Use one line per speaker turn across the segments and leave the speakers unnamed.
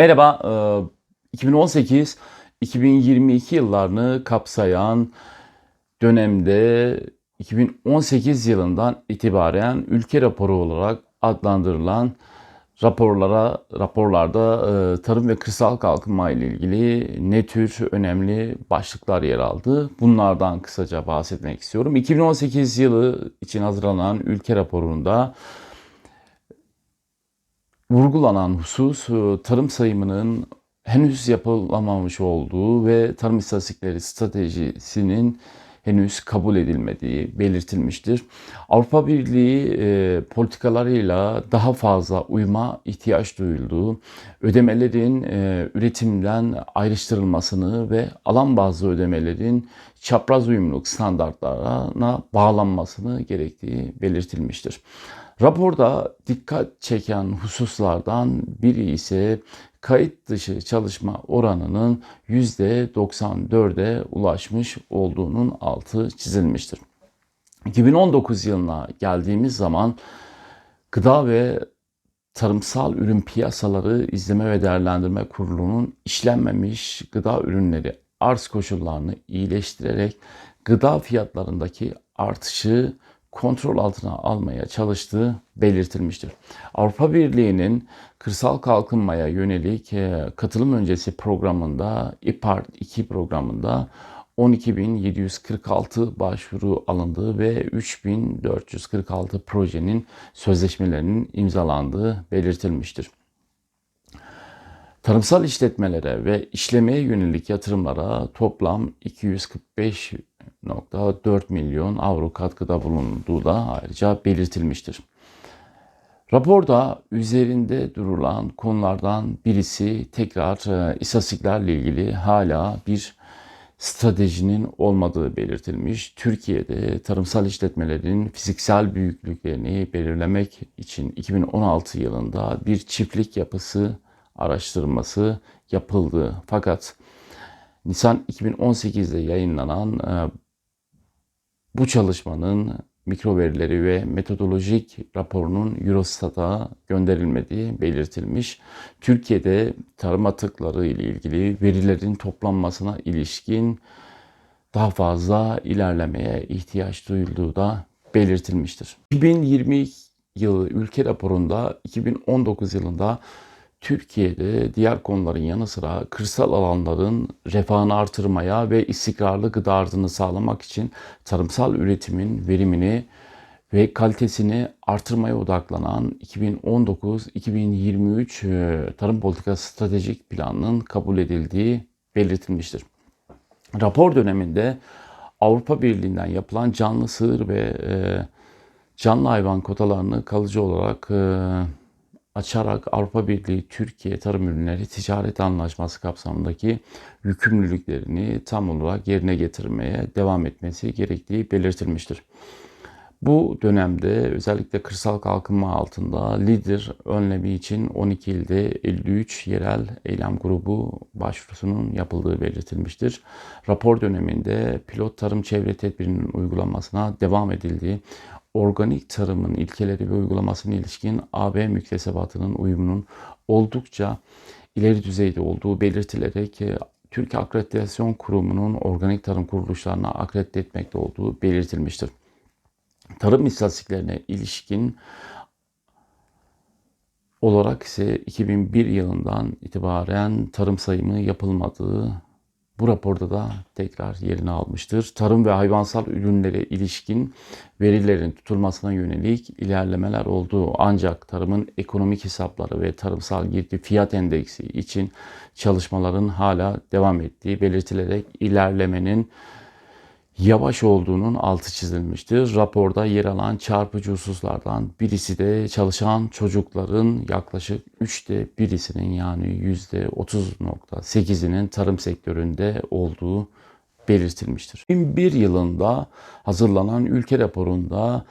Merhaba, 2018-2022 yıllarını kapsayan dönemde 2018 yılından itibaren ülke raporu olarak adlandırılan raporlara raporlarda e, tarım ve kırsal kalkınma ile ilgili ne tür önemli başlıklar yer aldı? Bunlardan kısaca bahsetmek istiyorum. 2018 yılı için hazırlanan ülke raporunda vurgulanan husus e, tarım sayımının henüz yapılamamış olduğu ve tarım istatistikleri stratejisinin henüz kabul edilmediği belirtilmiştir. Avrupa Birliği e, politikalarıyla daha fazla uyma ihtiyaç duyulduğu, ödemelerin e, üretimden ayrıştırılmasını ve alan bazlı ödemelerin çapraz uyumluluk standartlarına bağlanmasını gerektiği belirtilmiştir. Raporda dikkat çeken hususlardan biri ise kayıt dışı çalışma oranının %94'e ulaşmış olduğunun altı çizilmiştir. 2019 yılına geldiğimiz zaman gıda ve tarımsal ürün piyasaları izleme ve değerlendirme kurulunun işlenmemiş gıda ürünleri arz koşullarını iyileştirerek gıda fiyatlarındaki artışı kontrol altına almaya çalıştığı belirtilmiştir. Avrupa Birliği'nin kırsal kalkınmaya yönelik e, katılım öncesi programında IPART 2 programında 12.746 başvuru alındığı ve 3.446 projenin sözleşmelerinin imzalandığı belirtilmiştir. Tarımsal işletmelere ve işlemeye yönelik yatırımlara toplam 245 1,4 milyon avro katkıda bulunduğu da ayrıca belirtilmiştir. Raporda üzerinde durulan konulardan birisi tekrar e, istatistiklerle ilgili hala bir stratejinin olmadığı belirtilmiş. Türkiye'de tarımsal işletmelerin fiziksel büyüklüklerini belirlemek için 2016 yılında bir çiftlik yapısı araştırması yapıldı. Fakat Nisan 2018'de yayınlanan e, bu çalışmanın mikro verileri ve metodolojik raporunun Eurostat'a gönderilmediği belirtilmiş. Türkiye'de tarım atıkları ile ilgili verilerin toplanmasına ilişkin daha fazla ilerlemeye ihtiyaç duyulduğu da belirtilmiştir. 2020 yılı ülke raporunda 2019 yılında Türkiye'de diğer konuların yanı sıra kırsal alanların refahını artırmaya ve istikrarlı gıda arzını sağlamak için tarımsal üretimin verimini ve kalitesini artırmaya odaklanan 2019-2023 e, Tarım Politikası Stratejik Planı'nın kabul edildiği belirtilmiştir. Rapor döneminde Avrupa Birliği'nden yapılan canlı sığır ve e, canlı hayvan kotalarını kalıcı olarak e, açarak Avrupa Birliği Türkiye Tarım Ürünleri Ticaret Anlaşması kapsamındaki yükümlülüklerini tam olarak yerine getirmeye devam etmesi gerektiği belirtilmiştir. Bu dönemde özellikle kırsal kalkınma altında lider önlemi için 12 ilde 53 yerel eylem grubu başvurusunun yapıldığı belirtilmiştir. Rapor döneminde pilot tarım çevre tedbirinin uygulanmasına devam edildiği, organik tarımın ilkeleri ve uygulamasına ilişkin AB müktesebatının uyumunun oldukça ileri düzeyde olduğu belirtilerek e, Türkiye Akreditasyon Kurumu'nun organik tarım kuruluşlarına akredite etmekte olduğu belirtilmiştir. Tarım istatistiklerine ilişkin olarak ise 2001 yılından itibaren tarım sayımı yapılmadığı bu raporda da tekrar yerini almıştır. Tarım ve hayvansal ürünlere ilişkin verilerin tutulmasına yönelik ilerlemeler olduğu ancak tarımın ekonomik hesapları ve tarımsal girdi fiyat endeksi için çalışmaların hala devam ettiği belirtilerek ilerlemenin yavaş olduğunun altı çizilmiştir. Raporda yer alan çarpıcı hususlardan birisi de çalışan çocukların yaklaşık üçte birisinin yani yüzde 30.8'inin tarım sektöründe olduğu belirtilmiştir. 2001 yılında hazırlanan ülke raporunda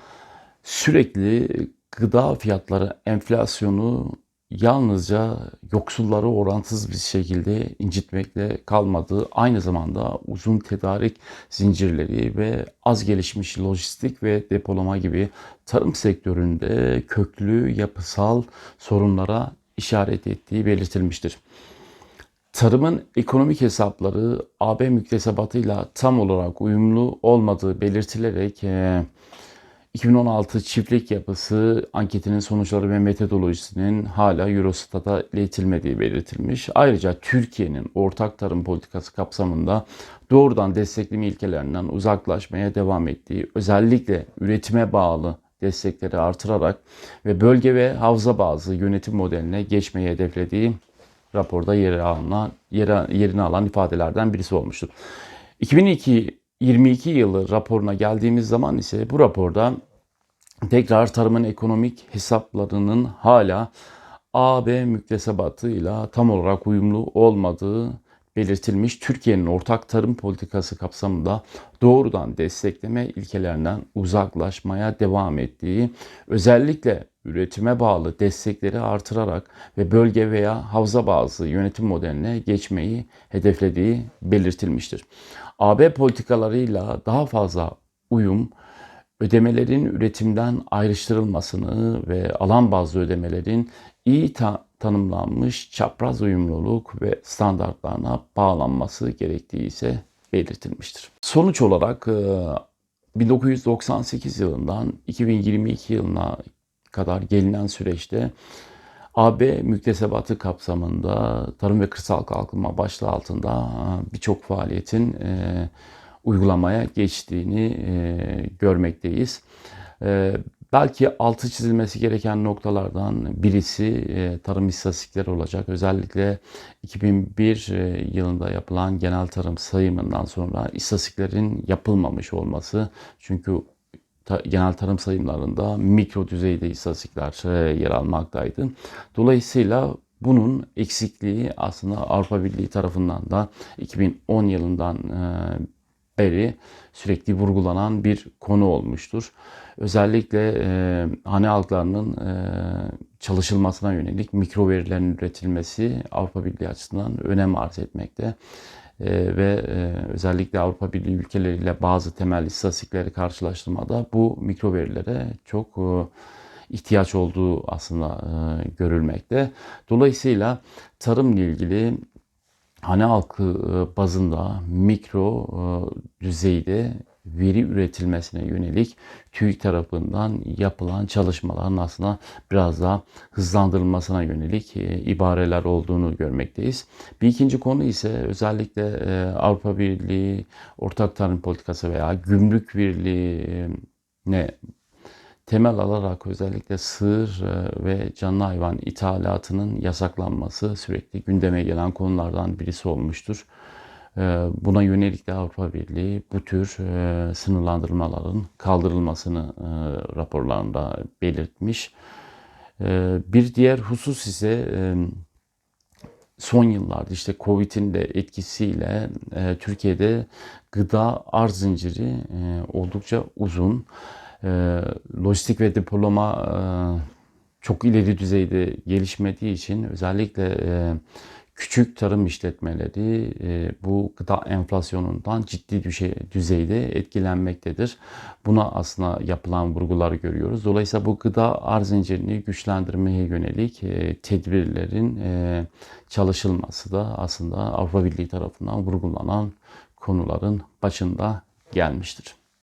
sürekli gıda fiyatları enflasyonu yalnızca yoksulları orantısız bir şekilde incitmekle kalmadığı aynı zamanda uzun tedarik zincirleri ve az gelişmiş lojistik ve depolama gibi tarım sektöründe köklü yapısal sorunlara işaret ettiği belirtilmiştir. Tarımın ekonomik hesapları AB müktesebatıyla tam olarak uyumlu olmadığı belirtilerek e, 2016 çiftlik yapısı anketinin sonuçları ve metodolojisinin hala Eurostat'a iletilmediği belirtilmiş. Ayrıca Türkiye'nin ortak tarım politikası kapsamında doğrudan destekleme ilkelerinden uzaklaşmaya devam ettiği, özellikle üretime bağlı destekleri artırarak ve bölge ve havza bazı yönetim modeline geçmeyi hedeflediği raporda yeri alınan, yeri, yerini alan ifadelerden birisi olmuştur. 2002 22 yılı raporuna geldiğimiz zaman ise bu raporda tekrar tarımın ekonomik hesaplarının hala AB müktesebatıyla tam olarak uyumlu olmadığı belirtilmiş. Türkiye'nin ortak tarım politikası kapsamında doğrudan destekleme ilkelerinden uzaklaşmaya devam ettiği, özellikle üretime bağlı destekleri artırarak ve bölge veya havza bazlı yönetim modeline geçmeyi hedeflediği belirtilmiştir. AB politikalarıyla daha fazla uyum, ödemelerin üretimden ayrıştırılmasını ve alan bazlı ödemelerin iyi ta- tanımlanmış çapraz uyumluluk ve standartlarına bağlanması gerektiği ise belirtilmiştir. Sonuç olarak e, 1998 yılından 2022 yılına kadar gelinen süreçte AB müktesebatı kapsamında tarım ve kırsal kalkınma başlığı altında e, birçok faaliyetin e, uygulamaya geçtiğini e, görmekteyiz. Belki altı çizilmesi gereken noktalardan birisi tarım istatistikleri olacak. Özellikle 2001 e, yılında yapılan genel tarım sayımından sonra istatistiklerin yapılmamış olması. Çünkü genel tarım sayımlarında mikro düzeyde istatistikler e, yer almaktaydı. Dolayısıyla bunun eksikliği aslında Avrupa Birliği tarafından da 2010 yılından e, beri sürekli vurgulanan bir konu olmuştur. Özellikle e, hane halklarının e, çalışılmasına yönelik mikro verilerin üretilmesi Avrupa Birliği açısından önem arz etmekte. E, ve e, özellikle Avrupa Birliği ülkeleriyle bazı temel istatistikleri karşılaştırmada bu mikro verilere çok e, ihtiyaç olduğu aslında e, görülmekte. Dolayısıyla tarımla ilgili hane halkı e, bazında mikro e, düzeyde veri üretilmesine yönelik TÜİK tarafından yapılan çalışmaların aslında biraz daha hızlandırılmasına yönelik e, ibareler olduğunu görmekteyiz. Bir ikinci konu ise özellikle Avrupa Birliği ortak tarım politikası veya gümrük birliğine temel alarak özellikle sığır e, ve canlı hayvan ithalatının yasaklanması sürekli gündeme gelen konulardan birisi olmuştur. E, buna yönelik de Avrupa Birliği bu tür e, sınırlandırmaların kaldırılmasını raporlarında belirtmiş. Bir diğer husus ise son yıllarda işte Covid'in de etkisiyle Türkiye'de gıda arz zinciri oldukça uzun e, lojistik ve diploma e, çok ileri düzeyde gelişmediği için özellikle e, küçük tarım işletmeleri e, bu gıda enflasyonundan ciddi düşe, düzeyde etkilenmektedir. Buna aslında yapılan vurguları görüyoruz. Dolayısıyla bu gıda arz zincirini güçlendirmeye yönelik e, tedbirlerin e, çalışılması da aslında Avrupa Birliği tarafından vurgulanan konuların başında gelmiştir.